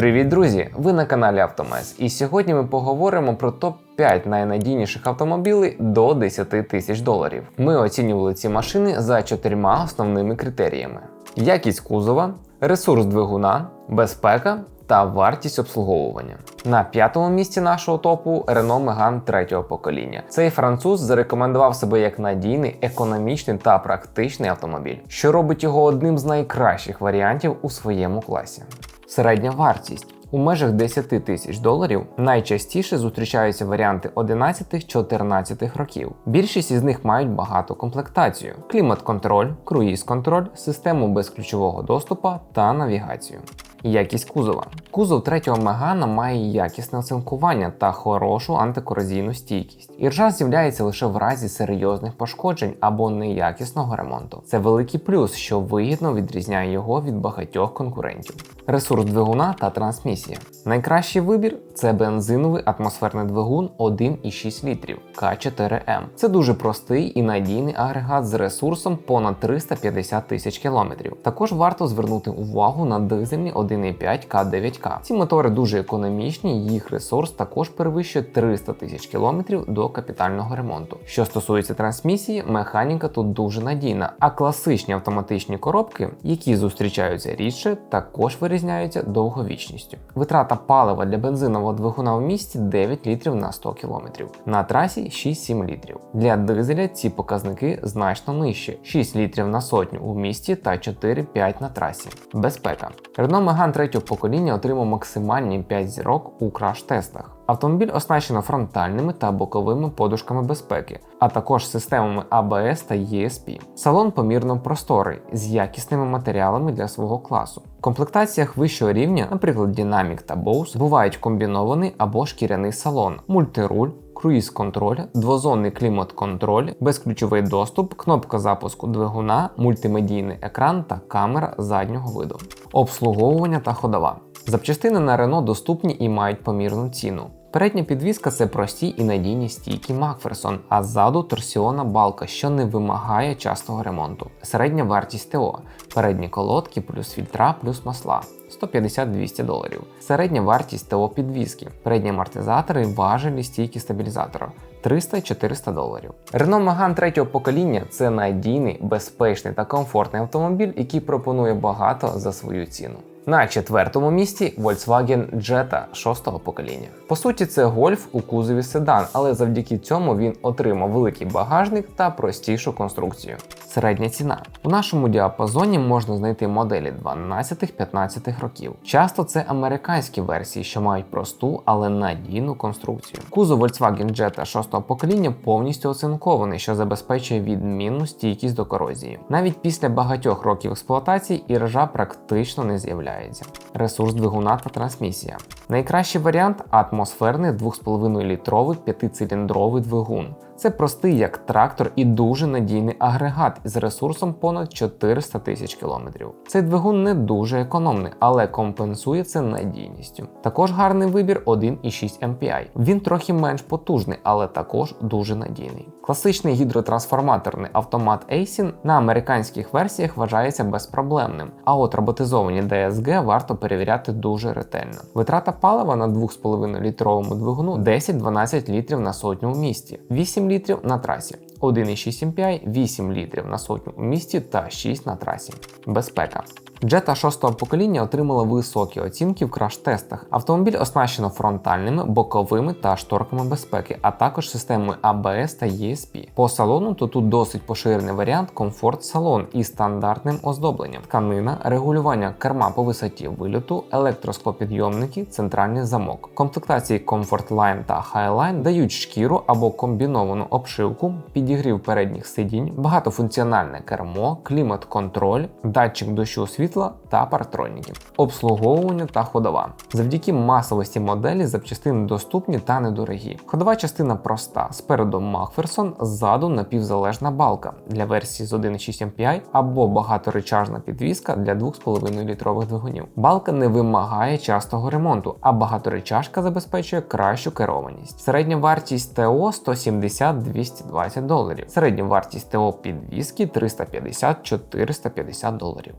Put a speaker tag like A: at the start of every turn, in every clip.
A: Привіт, друзі! Ви на каналі Автомес. І сьогодні ми поговоримо про топ-5 найнадійніших автомобілів до 10 тисяч доларів. Ми оцінювали ці машини за чотирма основними критеріями: якість кузова, ресурс двигуна, безпека та вартість обслуговування. На п'ятому місці нашого топу Renault Megane третього покоління. Цей француз зарекомендував себе як надійний, економічний та практичний автомобіль, що робить його одним з найкращих варіантів у своєму класі. Середня вартість. У межах 10 тисяч доларів найчастіше зустрічаються варіанти 11-14 років. Більшість із них мають багато комплектацію: клімат-контроль, круїз-контроль, систему безключового доступу та навігацію. Якість кузова. Кузов третього Мегана має якісне оцинкування та хорошу антикорозійну стійкість. Іржа з'являється лише в разі серйозних пошкоджень або неякісного ремонту. Це великий плюс, що вигідно відрізняє його від багатьох конкурентів. Ресурс двигуна та трансмісія. Найкращий вибір це бензиновий атмосферний двигун 1,6 літрів К4М. Це дуже простий і надійний агрегат з ресурсом понад 350 тисяч кілометрів. Також варто звернути увагу на дизельний 1,5 К9К. Ці мотори дуже економічні, їх ресурс також перевищує 300 тисяч кілометрів до капітального ремонту. Що стосується трансмісії, механіка тут дуже надійна, а класичні автоматичні коробки, які зустрічаються рідше, також вирізняються довговічністю. Витрата палива для бензинового двигуна в місті 9 літрів на 100 км, на трасі 6-7 літрів. Для дизеля ці показники значно нижчі: 6 літрів на сотню у місті та 4-5 на трасі. Безпека. Renault Megane третього покоління отримав максимальні 5 зірок у краш-тестах. Автомобіль оснащено фронтальними та боковими подушками безпеки, а також системами ABS та ESP. Салон помірно просторий з якісними матеріалами для свого класу. В комплектаціях вищого рівня, наприклад, Dynamic та Bose, бувають комбінований або шкіряний салон, мультируль. Круїз контроль, двозонний клімат-контроль, безключовий доступ, кнопка запуску двигуна, мультимедійний екран та камера заднього виду, обслуговування та ходова. Запчастини на Renault доступні і мають помірну ціну. Передня підвізка це прості і надійні стійки Макферсон, а ззаду торсіона балка, що не вимагає частого ремонту. Середня вартість ТО, передні колодки, плюс фільтра, плюс масла. 150-200 доларів. Середня вартість ТО підвізки, передні амортизатори, важелі, стійки стабілізатора 300-400 доларів. Renault Megane третього покоління це надійний, безпечний та комфортний автомобіль, який пропонує багато за свою ціну. На четвертому місці Volkswagen Jetta шостого покоління. По суті, це гольф у кузові седан, але завдяки цьому він отримав великий багажник та простішу конструкцію. Середня ціна. У нашому діапазоні можна знайти моделі 12-15 років. Часто це американські версії, що мають просту, але надійну конструкцію. Кузов Volkswagen Jetta 6 покоління повністю оцинкований, що забезпечує відмінну стійкість до корозії. Навіть після багатьох років експлуатації іржа практично не з'являється. Ресурс двигуна та трансмісія. Найкращий варіант атмосферний 2,5 літровий п'ятициліндровий двигун. Це простий як трактор і дуже надійний агрегат з ресурсом понад 400 тисяч кілометрів. Цей двигун не дуже економний, але компенсує це надійністю. Також гарний вибір 1,6 MPI. Він трохи менш потужний, але також дуже надійний. Класичний гідротрансформаторний автомат ASIN на американських версіях вважається безпроблемним, а от роботизовані DSG варто перевіряти дуже ретельно. Витрата палива на 2,5 літровому двигуну 10-12 літрів на сотню в місті, 8 літрів на трасі. 1,6 MPI, 8 літрів на сотню у місті та 6 на трасі. Безпека. Jetta 6 покоління отримала високі оцінки в краш-тестах. Автомобіль оснащено фронтальними, боковими та шторками безпеки, а також системою ABS та ESP. По салону то тут досить поширений варіант комфорт салон із стандартним оздобленням, тканина, регулювання керма по висоті вильоту, електросклопідйомники, центральний замок. Комплектації Comfort Line та Highline дають шкіру або комбіновану обшивку, підігрів передніх сидінь, багатофункціональне кермо, клімат-контроль, датчик дощу світла та партроніки, обслуговування та ходова. Завдяки масовості моделі запчастини доступні та недорогі. Ходова частина проста: спереду Макферсон, ззаду напівзалежна балка для версії з 1,6 MPI або багаторечажна підвізка для 2,5 літрових двигунів. Балка не вимагає частого ремонту, а багаторечашка забезпечує кращу керованість. Середня вартість ТО 170-220 доларів. Середня вартість ТО підвізки 350-450 доларів.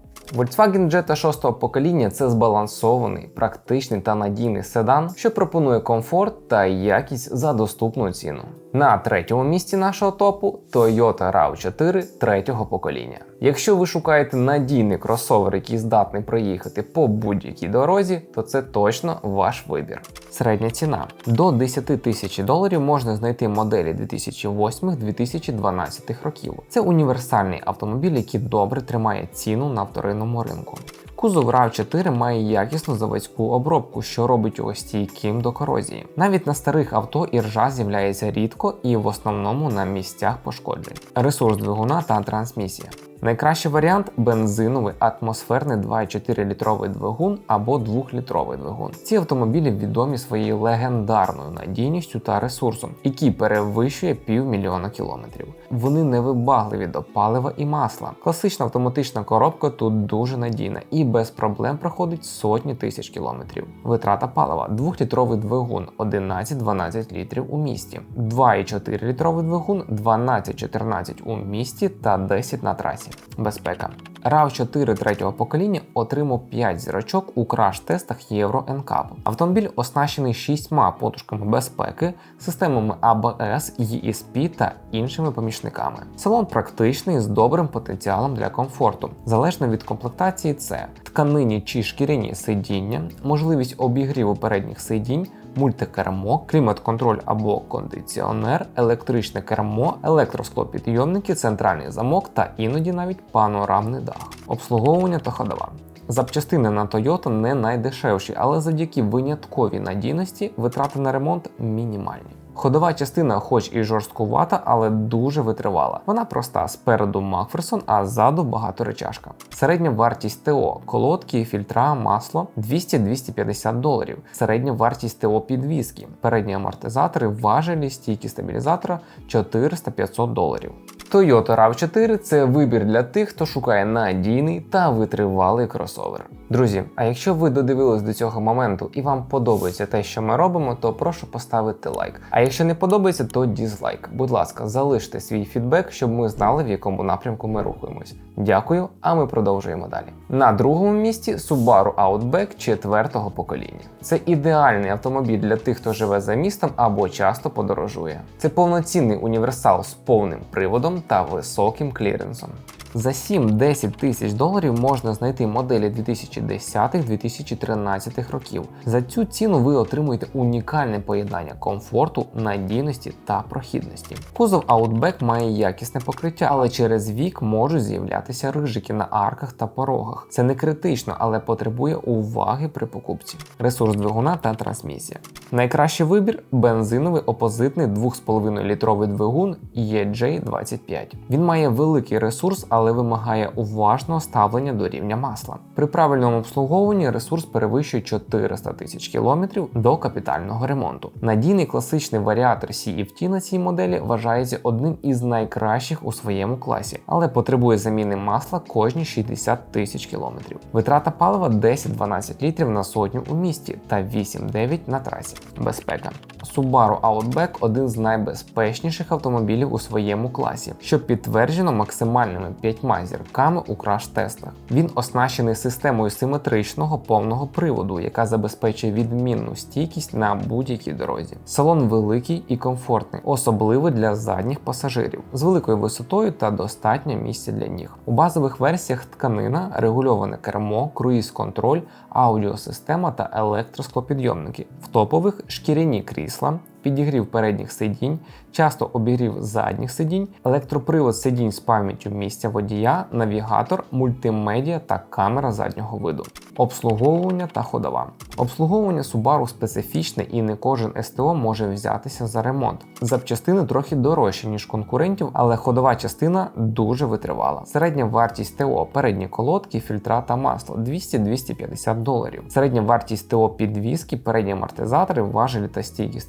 A: Volkswagen Jetta 6 покоління це збалансований, практичний та надійний седан, що пропонує комфорт та якість за доступну ціну. На третьому місці нашого топу Toyota RAV4 третього покоління. Якщо ви шукаєте надійний кросовер, який здатний проїхати по будь-якій дорозі, то це точно ваш вибір. Середня ціна до 10 тисяч доларів можна знайти моделі 2008-2012 років. Це універсальний автомобіль, який добре тримає ціну на вторинному ринку. Кузов RAV4 має якісну заводську обробку, що робить його стійким до корозії. Навіть на старих авто іржа з'являється рідко і в основному на місцях пошкоджень. Ресурс двигуна та трансмісія. Найкращий варіант бензиновий атмосферний 2,4 літровий двигун або 2-літровий двигун. Ці автомобілі відомі своєю легендарною надійністю та ресурсом, який перевищує півмільйона кілометрів. Вони невибагливі до палива і масла. Класична автоматична коробка тут дуже надійна і без проблем проходить сотні тисяч кілометрів. Витрата палива 2-літровий двигун 11-12 літрів у місті, 2,4 літровий двигун 12-14 у місті та 10 на трасі. Безпека. RAV4 третього покоління отримав 5 зірочок у краш-тестах Євро NCAP. Автомобіль оснащений 6 подушками безпеки, системами ABS, ESP та іншими помічниками. Салон практичний з добрим потенціалом для комфорту. Залежно від комплектації, це тканині чи шкіряні сидіння, можливість обігріву передніх сидінь мультикермо, клімат-контроль або кондиціонер, електричне кермо, електросклопідйомники, центральний замок та іноді навіть панорамний дах, обслуговування та ходова. Запчастини на Toyota не найдешевші, але завдяки винятковій надійності витрати на ремонт мінімальні. Ходова частина, хоч і жорсткувата, але дуже витривала. Вона проста спереду Макферсон, а ззаду багаторечашка. Середня вартість ТО, колодки, фільтра, масло 200-250 доларів. Середня вартість ТО підвіски, передні амортизатори, важелі, стійки стабілізатора 400-500 доларів. Toyota RAV4 це вибір для тих, хто шукає надійний та витривалий кросовер. Друзі, а якщо ви додивились до цього моменту і вам подобається те, що ми робимо, то прошу поставити лайк. А якщо не подобається, то дізлайк. Будь ласка, залиште свій фідбек, щоб ми знали, в якому напрямку ми рухаємось. Дякую, а ми продовжуємо далі. На другому місці Subaru Outback четвертого покоління. Це ідеальний автомобіль для тих, хто живе за містом або часто подорожує. Це повноцінний універсал з повним приводом та високим кліренсом. За 7-10 тисяч доларів можна знайти моделі 2010-2013 років. За цю ціну ви отримуєте унікальне поєднання комфорту, надійності та прохідності. Кузов Outback має якісне покриття, але через вік можуть з'являтися рижики на арках та порогах. Це не критично, але потребує уваги при покупці. Ресурс двигуна та трансмісія. Найкращий вибір бензиновий опозитний 2,5 літровий двигун EJ25. Він має великий ресурс, але вимагає уважного ставлення до рівня масла. При правильному обслуговуванні ресурс перевищує 400 тисяч кілометрів до капітального ремонту. Надійний класичний варіатор CFT на цій моделі вважається одним із найкращих у своєму класі, але потребує заміни масла кожні 60 тисяч кілометрів. Витрата палива 10-12 літрів на сотню у місті та 8-9 на трасі. Безпека. Subaru Outback один з найбезпечніших автомобілів у своєму класі, що підтверджено максимальними п'ятьма зірками у краш-тестах. Він оснащений системою симетричного повного приводу, яка забезпечує відмінну стійкість на будь-якій дорозі. Салон великий і комфортний, особливо для задніх пасажирів, з великою висотою та достатньо місця для ніг. У базових версіях тканина, регульоване кермо, круїз-контроль, аудіосистема та електросклопідйомники. В топових шкіряні крісла, підігрів передніх сидінь, часто обігрів задніх сидінь, електропривод сидінь з пам'яттю місця водія, навігатор, мультимедіа та камера заднього виду, обслуговування та ходова. Обслуговування Subaru специфічне і не кожен СТО може взятися за ремонт. Запчастини трохи дорожчі, ніж конкурентів, але ходова частина дуже витривала. Середня вартість ТО передні колодки, фільтра та масло 200-250 доларів. Середня вартість ТО підвіски, передні амортизатори, важелі та стійки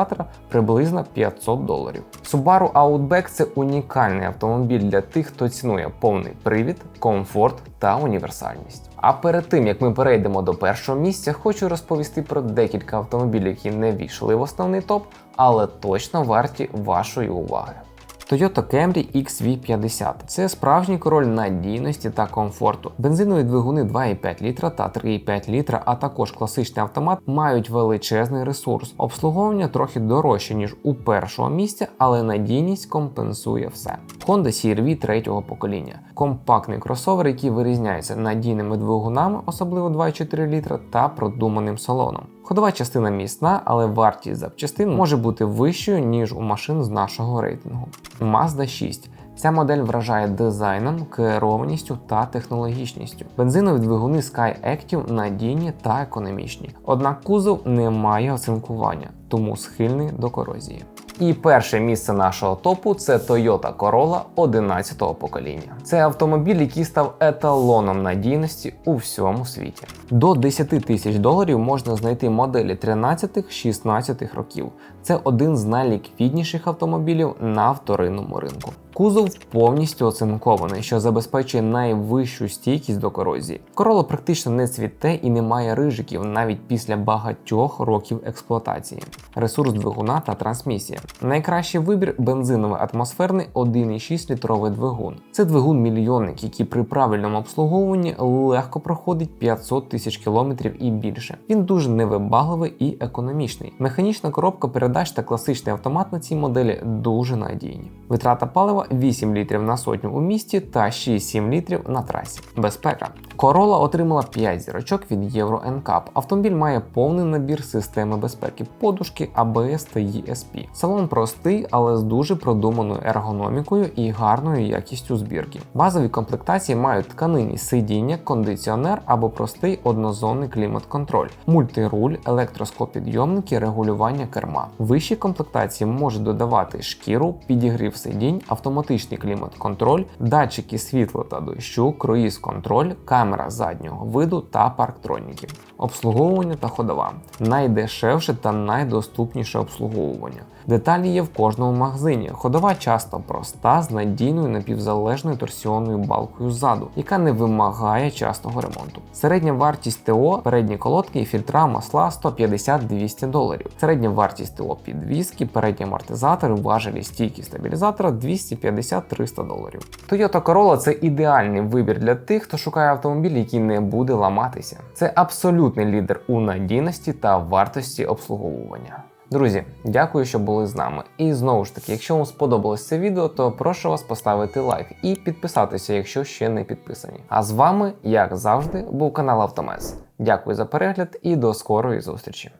A: стабілізатора приблизно 500 доларів. Subaru Outback це унікальний автомобіль для тих, хто цінує повний привід, комфорт та універсальність. А перед тим як ми перейдемо до першого місця, хочу розповісти про декілька автомобілів, які не війшли в основний топ, але точно варті вашої уваги. Toyota Camry XV50 це справжній король надійності та комфорту. Бензинові двигуни 2,5 літра та 3,5 літра, а також класичний автомат мають величезний ресурс. Обслуговування трохи дорожче ніж у першого місця, але надійність компенсує все. Honda CR-V третього покоління компактний кросовер, який вирізняється надійними двигунами, особливо 2,4 літра, та продуманим салоном. Ходова частина міцна, але вартість запчастин може бути вищою, ніж у машин з нашого рейтингу. Mazda 6. Ця модель вражає дизайном, керованістю та технологічністю. Бензинові двигуни Sky Active надійні та економічні. Однак кузов не має оцинкування, тому схильний до корозії. І перше місце нашого топу це Toyota Corolla 11-го покоління. Це автомобіль, який став еталоном надійності у всьому світі. До 10 тисяч доларів можна знайти моделі 13-16 років. Це один з найліквідніших автомобілів на вторинному ринку. Кузов повністю оцинкований, що забезпечує найвищу стійкість до корозії. Corolla практично не цвіте і не має рижиків навіть після багатьох років експлуатації. Ресурс двигуна та трансмісія. Найкращий вибір бензиновий атмосферний 1,6 літровий двигун. Це двигун мільйонник, який при правильному обслуговуванні легко проходить 500 тисяч кілометрів і більше. Він дуже невибагливий і економічний. Механічна коробка передач та класичний автомат на цій моделі дуже надійні. Витрата палива 8 літрів на сотню у місті та 6-7 літрів на трасі. Безпека. Corolla отримала 5 зірочок від Euro NCAP. Автомобіль має повний набір системи безпеки, подушки, ABS та ESP. Салон простий, але з дуже продуманою ергономікою і гарною якістю збірки. Базові комплектації мають тканині сидіння, кондиціонер або простий однозонний клімат-контроль, мультируль, електроскопідйомники, регулювання керма. Вищі комплектації можуть додавати шкіру, підігрів сидінь, автоматичний клімат-контроль, датчики світла та дощу, круїз-контроль, камера заднього виду та парктроніки. Обслуговування та ходова найдешевше та найдоступніше обслуговування. Деталі є в кожному магазині. Ходова часто проста з надійною напівзалежною торсіонною балкою ззаду, яка не вимагає частого ремонту. Середня вартість ТО, передні колодки і фільтра масла 150-200 доларів. Середня вартість ТО підвіски, передні амортизатори, важелі стійки стабілізатора 250-300 доларів. Toyota Corolla це ідеальний вибір для тих, хто шукає автомобіль, який не буде ламатися. Це абсолютний лідер у надійності та вартості обслуговування. Друзі, дякую, що були з нами. І знову ж таки, якщо вам сподобалось це відео, то прошу вас поставити лайк і підписатися, якщо ще не підписані. А з вами, як завжди, був канал Автомес. Дякую за перегляд і до скорої зустрічі.